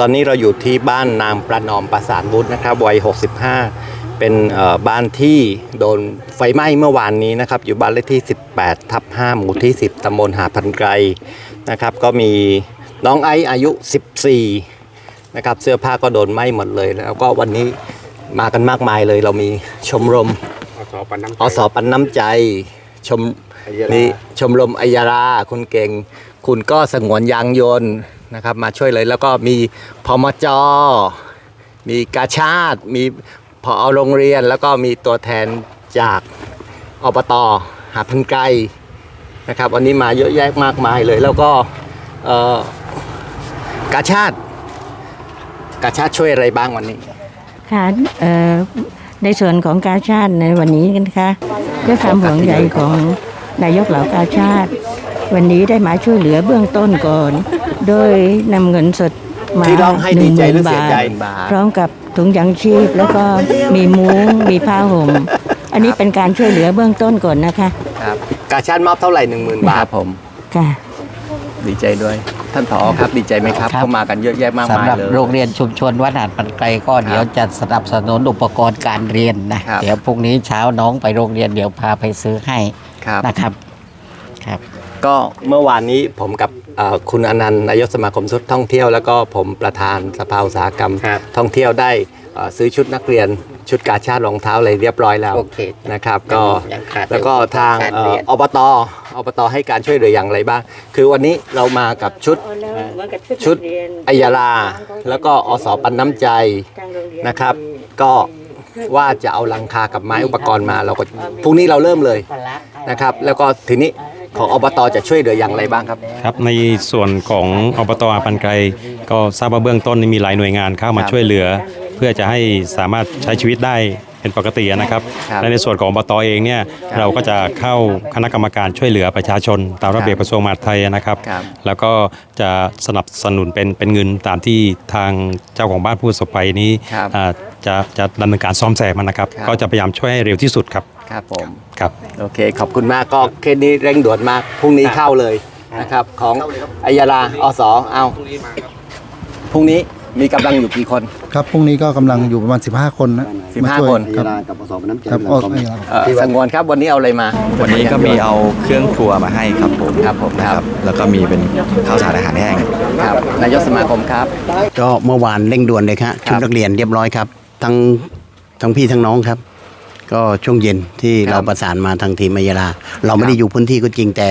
ตอนนี้เราอยู่ที่บ้านนางประนอมประสานวุฒินะครับวัย 65 เป็นเอ่อบ้านที่โดนไฟไหม้เมื่อวานนี้นะครับ อยู่บ้านเลขที่ 18 ทับ 5 หมู่ที่ 10 ตำบลหาดพันไกรนะครับ ก็มีน้องไอซ์อายุ 14 นะครับ เสื้อผ้าก็โดนไหม้หมดเลย แล้วก็วันนี้มากันมากมายเลยเรามีชมรมอสปันน้ำใจอสปันน้ำใจชมอัยยารานี่ชมรมอัยยาราคุณเก่ง คุณก็สงวนยางยนต์ นะครับมาช่วยเลยแล้วก็มีพมจ มีกาชาติ มีพอเอาโรงเรียน แล้วก็มีตัวแทนจากอบตหาพันไกรนะครับวันนี้มาเยอะแยะมากมายเลยแล้วก็กาชาติกาชาติช่วยอะไรบ้างวันนี้ค่ะในส่วนของกาชาติในวันนี้กันคะด้วยความห่วงใยของนายกเหล่ากาชาติ วันนี้ได้มาช่วยเหลือเบื้องต้นก่อน โดยนำเงินสดมาที่ร้องให้ดีใจหรือเสียใจบาทพร้อมกับถุงยังชีพแล้วก็มีมุ้งมีผ้าห่ม อันนี้เป็นการช่วยเหลือเบื้องต้นก่อนนะคะครับกาชาติมอบเท่าไหร่หนึ่งหมื่นบาทผมค่ะ ดีใจด้วย ท่านผอครับดีใจไหมครับครับ เข้ามากันเยอะแยะมากมายสำหรับเลย โรงเรียนชุมชนวัดหาดปันไกลก็เดี๋ยวจะสนับสนุนอุปกรณ์การเรียนนะครับ เดี๋ยวพรุ่งนี้เช้าน้องไปโรงเรียนเดี๋ยวพาไปซื้อให้ครับ นะครับ ครับ ก็เมื่อวานนี้ผมกับเอ่อ คุณอนันต์นายกสมาคมสุดท่องเที่ยว แล้วก็ผมประธานสภาอุตสาหกรรมครับท่องเที่ยวได้เอ่อซื้อชุดนักเรียนชุดกาชาติรองเท้าอะไรเรียบร้อยแล้วโอเคนะครับก็ยังขาดแล้วก็ทางการเอ่เรีอยนอบตอบตให้การช่วยเหลืออย่างไรบ้าง คือวันนี้เรามากับชุดชุดอัยยาลา แล้วก็อสปันน้ำใจนะครับ ก็ว่าจะเอาลังคากับไม้อุปกรณ์มาเราก็พรุ่งนี้เราเริ่มเลยนะครับ แล้วก็ทีนี้ ของอบตจะช่วยเหลืออย่างไรบ้างครับ ครับในส่วนของอบตอาพันไกรก็ทราบว่าเบื้องต้นนี่มีหลายหน่วยงานเข้ามาครับช่วยเหลือ เพื่อจะให้สามารถใช้ชีวิตได้เป็นปกตินะครับครับและในส่วนของอบตเองเนี่ยครับเราก็จะเข้าคณะกรรมการช่วยเหลือประชาชน ตามระเบียบครับกระทรวงมหาดไทยนะครับ ครับ แล้วก็จะสนับสนุนเป็นเป็นเงินตามที่ทางเจ้าของบ้านผู้ประสบภัยนี้ครับอ่าจะจะดำเนินการซ่อมแซมมันนะครับ ครับ ก็จะพยายามช่วยให้เร็วที่สุดครับ ครับผมครับ โอเค ขอบคุณมากก็เคสนี้เร่งด่วนมากพรุ่งนี้เข้าเลยนะครับ ของอัยยาลาอสเอาพรุ่งนี้มีกำลังอยู่กี่คน ครับพรุ่งนี้ก็กำลังอยู่ประมาณ 15 คนนะ15มาช่วยคนครับ กับอสมน้ำใจครับเวอ้อลาไอ้ครับ เอ่อสงวนครับวันนี้เอาอะไรมาวันนี้ก็มีเอาเครื่องครัวมาให้ครับผมครับผมนะครับแล้วก็มีเป็นข้าวสารอาหารแห้ง ครับนายกสมาคมครับ ก็เมื่อวานเร่งด่วนเลยครับครัชุบดนักเรียนเรียบร้อยครับ ทั้งทั้งพี่ทั้งน้องครับ ก็ช่วงเย็นที่ครับเราประสานมาทางทีมมายาลา เราไม่ได้อยู่พื้นที่ก็จริงแต่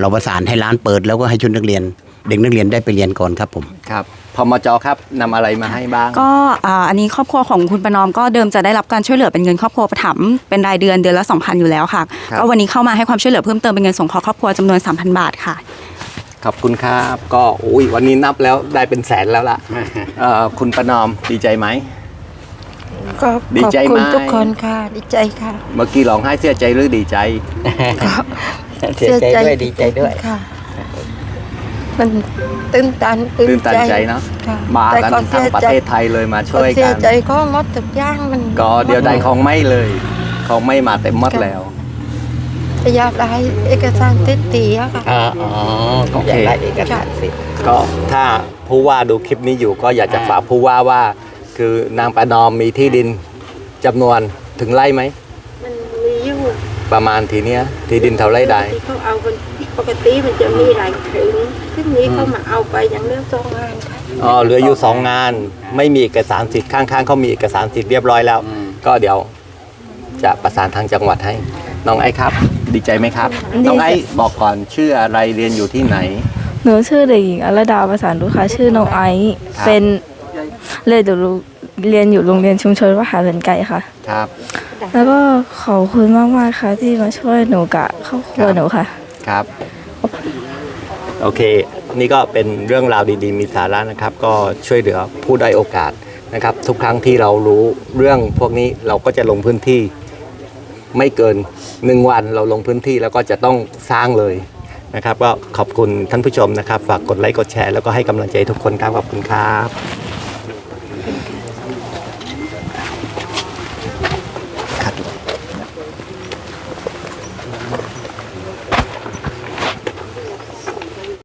เราประสานให้ร้านเปิดแล้วก็ให้ชุดนักเรียน เด็กนักเรียนได้ไปเรียนก่อนครับผม ครับพมจครับนำอะไรมาให้บ้าง ก็อ่าอันนี้ครอบครัวของคุณประนอมก็เดิมจะได้รับการช่วยเหลือเป็นเงินครอบครัวประถมภ์เป็นรายเดือนเดือนละ2,000อยู่แล้วค่ะครับก็วันนี้เข้ามาให้ความช่วยเหลือเพิ่มเติมเป็นเงินสงเคราะห์ครอบครัวจำนวน3,000 บาทค่ะขอบคุณครับ ก็อุ้ยวันนี้นับแล้วได้เป็นแสนแล้วล่ะเอ่อคุณประนอมดีใจไหม ก็ดีขอบใจคุณไหม ทุกคนค่ะ ดีใจค่ะเมื่อกี้ร้องไห้เสียใจหรือดีใจ เสียใจด้วยดีใจด้วย ค่ะ มันตื้นตันตื่นตันใจเนาะค่ะมาแต่กันก็ทั้งประเทศไทยเลยมาช่วยเสีกัยน ใจก็หมดทุกอย่างมันก็เดี๋ยวได้ของไม่เลยของไม่มาเต็มหมดแล้วอยากได้เอกสารติดตีอะค่ะ อ๋ออ๋อโอเค อยากได้เอกสารสิทธิ์ก็ถ้าผู้ว่าดูคลิปนี้อยู่ก็อยากจะฝากผู้ว่าว่า คือนางประนอมมีที่ดินจำนวนถึงไร่ไหม มันมีอยู่ประมาณทีเนี้ยที่ดินเท่าไร่ได้ ที่เขาเอากันปกติมันจะมีหลายถึงที่นี้เขามาเอาไปอย่างเรื่องสองงานค่ะอ๋อเหลืออยู่สองงาน ไม่มีเอกสารสิทธิ์ข้างๆเขามีเอกสารสิทธิ์เรียบร้อยแล้วก็เดี๋ยวจะประสานทางจังหวัดให้ น้องไอ้ครับ ดีใจไหมครับ น้องไอ้บอกก่อนชื่ออะไรเรียนอยู่ที่ไหน หนูชื่อเด็กหญิงอรดาประสานลูกค้าชื่อน้องไอซ์ครับเป็นเลยเดี๋ยวรู้ เรียนอยู่โรงเรียนชุมชนวัดหาดเป็นไก่ค่ะ ครับ แล้วก็ขอบคุณมากมากๆค่ะที่มาช่วยหนูกับครอบครัวครับหนูค่ะ ครับ โอเค นี่ก็เป็นเรื่องราวดีๆ มีสาระนะครับ ก็ช่วยเหลือผู้ได้อยโอกาสนะครับ ทุกครั้งที่เรารู้เรื่องพวกนี้เราก็จะลงพื้นที่ไม่เกินหนึ่งวันเราลงพื้นที่แล้วก็จะต้องสร้างเลยนะครับ ก็ขอบคุณท่านผู้ชมนะครับ ฝากกดไลค์กดแชร์แล้วก็ให้กำลังใจทุกคนครับขอบคุณครับ